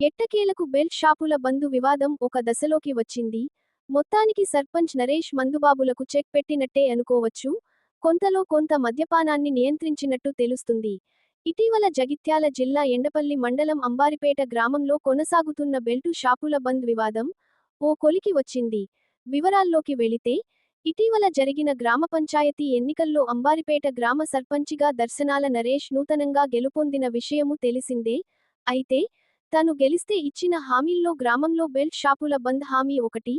ఎట్టకేలకు బెల్ట్ షాపుల బంధు వివాదం ఒక దశలోకి వచ్చింది. మొత్తానికి సర్పంచ్ నరేష్ మందుబాబులకు చెక్ పెట్టినట్టే అనుకోవచ్చు. కొంతలో కొంత మద్యపానాన్ని నియంత్రించినట్టు తెలుస్తుంది. ఇటీవల జగిత్యాల జిల్లా ఎండపల్లి మండలం అంబారిపేట గ్రామంలో కొనసాగుతున్న బెల్టు షాపుల బంద్ వివాదం ఓ కొలికి వచ్చింది. వివరాల్లోకి వెళితే ఇటీవల జరిగిన గ్రామ పంచాయతీ ఎన్నికల్లో అంబారిపేట గ్రామ సర్పంచిగా దర్శనాల నరేష్ నూతనంగా గెలుపొందిన విషయము తెలిసిందే. అయితే తను గెలిస్తే ఇచ్చిన హామీల్లో గ్రామంలో బెల్ట్ షాపుల బంద్ హామీ ఒకటి.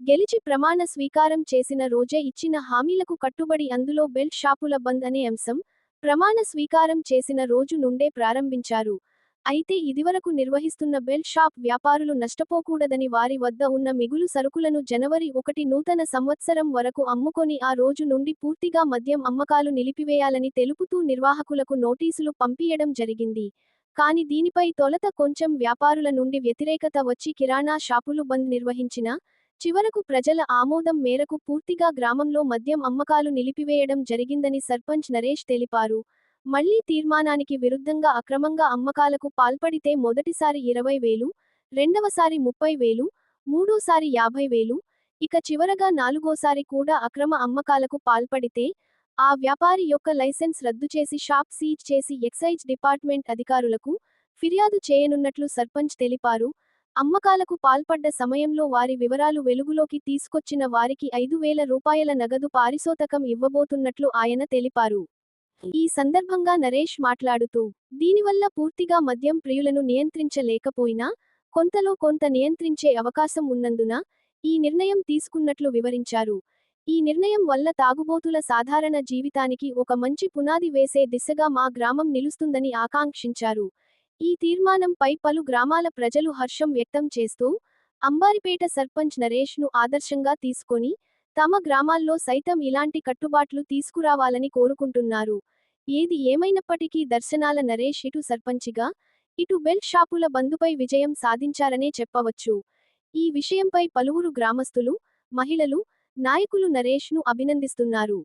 గెలిచి ప్రమాణ స్వీకారం చేసిన రోజే ఇచ్చిన హామీలకు కట్టుబడి అందులో బెల్ట్ షాపుల బంద్ అనే అంశం ప్రమాణ స్వీకారం చేసిన రోజు నుండే ప్రారంభించారు. అయితే ఇదివరకు నిర్వహిస్తున్న బెల్ట్ షాప్ వ్యాపారులు నష్టపోకూడదని వారి వద్ద ఉన్న మిగులు సరుకులను జనవరి ఒకటి నూతన సంవత్సరం వరకు అమ్ముకొని ఆ రోజు నుండి పూర్తిగా మద్యం అమ్మకాలు నిలిపివేయాలని తెలుపుతూ నిర్వాహకులకు నోటీసులు పంపియడం జరిగింది. కాని దీనిపై తొలత కొంచెం వ్యాపారుల నుండి వ్యతిరేకత వచ్చి కిరాణా షాపులు బంద్ నిర్వహించిన చివరకు ప్రజల ఆమోదం మేరకు పూర్తిగా గ్రామంలో మద్యం అమ్మకాలు నిలిపివేయడం జరిగిందని సర్పంచ్ నరేష్ తెలిపారు. మళ్ళీ తీర్మానానికి విరుద్ధంగా అక్రమంగా అమ్మకాలకు పాల్పడితే మొదటిసారి ఇరవై వేలు రెండవసారి ముప్పై వేలు మూడోసారి యాభై వేలు ఇక చివరగా నాలుగోసారి కూడా అక్రమ అమ్మకాలకు పాల్పడితే ఆ వ్యాపారి యొక్క లైసెన్స్ రద్దు చేసి షాప్ సీజ్ చేసి ఎక్సైజ్ డిపార్ట్మెంట్ అధికారులకు ఫిర్యాదు చేయనున్నట్లు సర్పంచ్ తెలిపారు. అమ్మకాలకు పాల్పడ్డ సమయంలో వారి వివరాలు వెలుగులోకి తీసుకొచ్చిన వారికి ఐదు వేల రూపాయల నగదు పారితోషికం ఇవ్వబోతున్నట్లు ఆయన తెలిపారు. ఈ సందర్భంగా నరేష్ మాట్లాడుతూ దీనివల్ల పూర్తిగా మద్యం ప్రియులను నియంత్రించలేకపోయినా కొంతలో కొంత నియంత్రించే అవకాశం ఉన్నందున ఈ నిర్ణయం తీసుకున్నట్లు వివరించారు. ఈ నిర్ణయం వల్ల తాగుబోతుల సాధారణ జీవితానికి ఒక మంచి పునాది వేసే దిశగా మా గ్రామం నిలుస్తుందని ఆకాంక్షించారు. ఈ తీర్మానంపై పలు గ్రామాల ప్రజలు హర్షం వ్యక్తం చేస్తూ అంబారిపేట సర్పంచ్ నరేష్ను ఆదర్శంగా తీసుకొని తమ గ్రామాల్లో సైతం ఇలాంటి కట్టుబాట్లు తీసుకురావాలని కోరుకుంటున్నారు. ఏది ఏమైనప్పటికీ దర్శనాల నరేష్ ఇటు సర్పంచిగా ఇటు బెల్ట్ షాపుల బంధుపై విజయం సాధించారనే చెప్పవచ్చు. ఈ విషయంపై పలువురు గ్రామస్తులు మహిళలు నాయకులు నరేష్ను అభినందిస్తున్నారు.